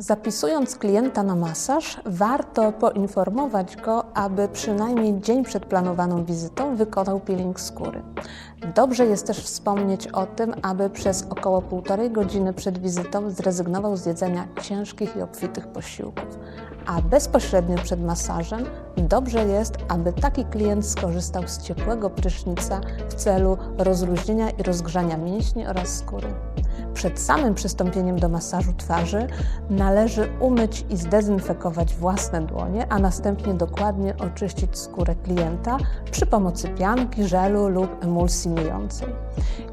Zapisując klienta na masaż, warto poinformować go, aby przynajmniej dzień przed planowaną wizytą wykonał peeling skóry. Dobrze jest też wspomnieć o tym, aby przez około półtorej godziny przed wizytą zrezygnował z jedzenia ciężkich i obfitych posiłków. A bezpośrednio przed masażem dobrze jest, aby taki klient skorzystał z ciepłego prysznica w celu rozluźnienia i rozgrzania mięśni oraz skóry. Przed samym przystąpieniem do masażu twarzy należy umyć i zdezynfekować własne dłonie, a następnie dokładnie oczyścić skórę klienta przy pomocy pianki, żelu lub emulsji myjącej.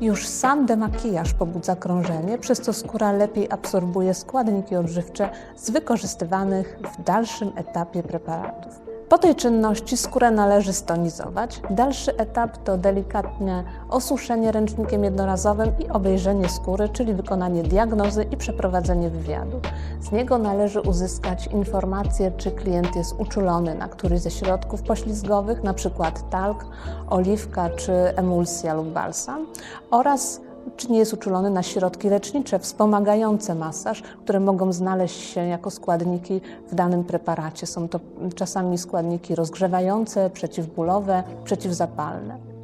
Już sam demakijaż pobudza krążenie, przez co skóra lepiej absorbuje składniki odżywcze z wykorzystywanych w dalszym etapie preparatów. Po tej czynności skórę należy stonizować. Dalszy etap to delikatne osuszenie ręcznikiem jednorazowym i obejrzenie skóry, czyli wykonanie diagnozy i przeprowadzenie wywiadu. Z niego należy uzyskać informację, czy klient jest uczulony na któryś ze środków poślizgowych, np. talk, oliwka czy emulsja lub balsam oraz czy nie jest uczulony na środki lecznicze wspomagające masaż, które mogą znaleźć się jako składniki w danym preparacie. Są to czasami składniki rozgrzewające, przeciwbólowe, przeciwzapalne.